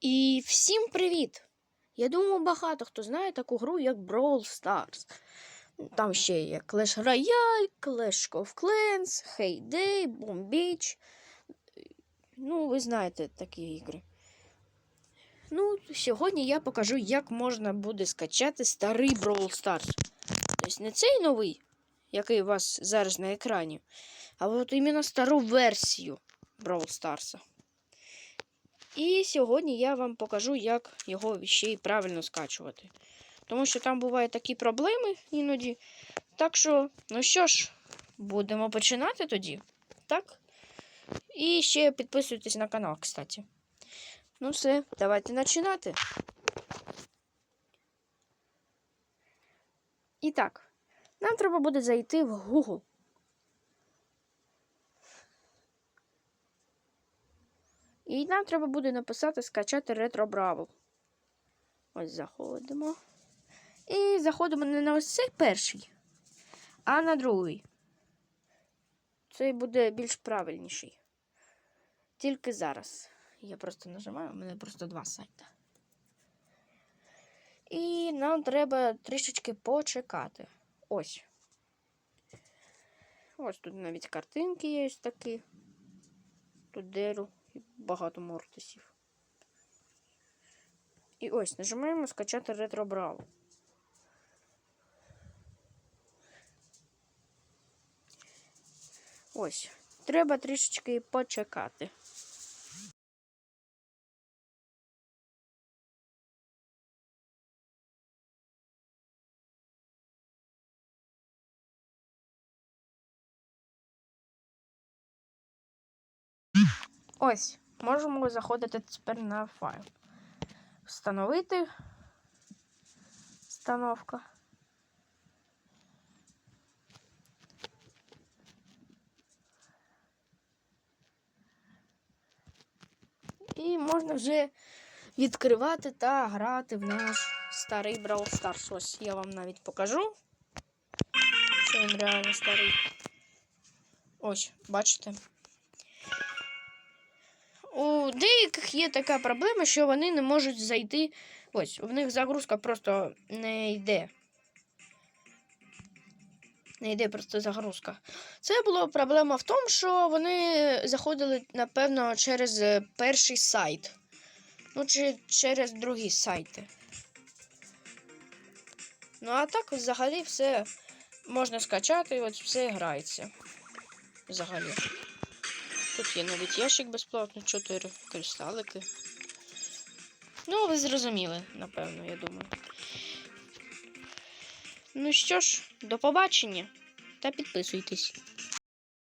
І всім привіт! Я думаю, багато хто знає таку гру, як Brawl Stars. Там ще є Clash Royale, Clash of Clans, Heyday, Boom Beach. Ну, ви знаєте такі ігри. Ну, сьогодні я покажу, як можна буде скачати старий Brawl Stars. Тобто не цей новий, який у вас зараз на екрані, а от іменно стару версію Brawl Stars. І сьогодні я вам покажу, як його ще й правильно скачувати. Тому що там бувають такі проблеми іноді. Так що, ну що ж, будемо починати тоді. Так? І ще підписуйтесь на канал, кстати. Ну все, давайте починати. І так, нам треба буде зайти в Google. І нам треба буде написати скачати Retro Brawl. Ось заходимо. І заходимо не на ось цей перший, а на другий. Цей буде більш правильніший. Тільки зараз. Я просто нажимаю, у мене просто два сайти. І нам треба трішечки почекати. Ось. Ось тут навіть картинки є такі. Тут деру і багато мортисів. І ось нажимаємо скачати ретро Браво. Ось. Треба трішечки почекати. Ось, можемо заходити тепер на файл. Встановити встановка. І можна вже відкривати та грати в наш старий Brawl Stars. Ось я вам навіть покажу, що він реально старий. Ось, бачите. У деяких є така проблема, що вони не можуть зайти. Ось, в них загрузка просто не йде. Не йде просто загрузка. Це була проблема в тому, що вони заходили, напевно, через е, перший сайт. Ну, чи через другі сайти. Ну, а так взагалі все можна скачати, і от все грається. Взагалі. Тут є навіть ящик безплатно, 4 кристалики. Ну, ви зрозуміли, напевно, я думаю. Ну що ж, до побачення та підписуйтесь.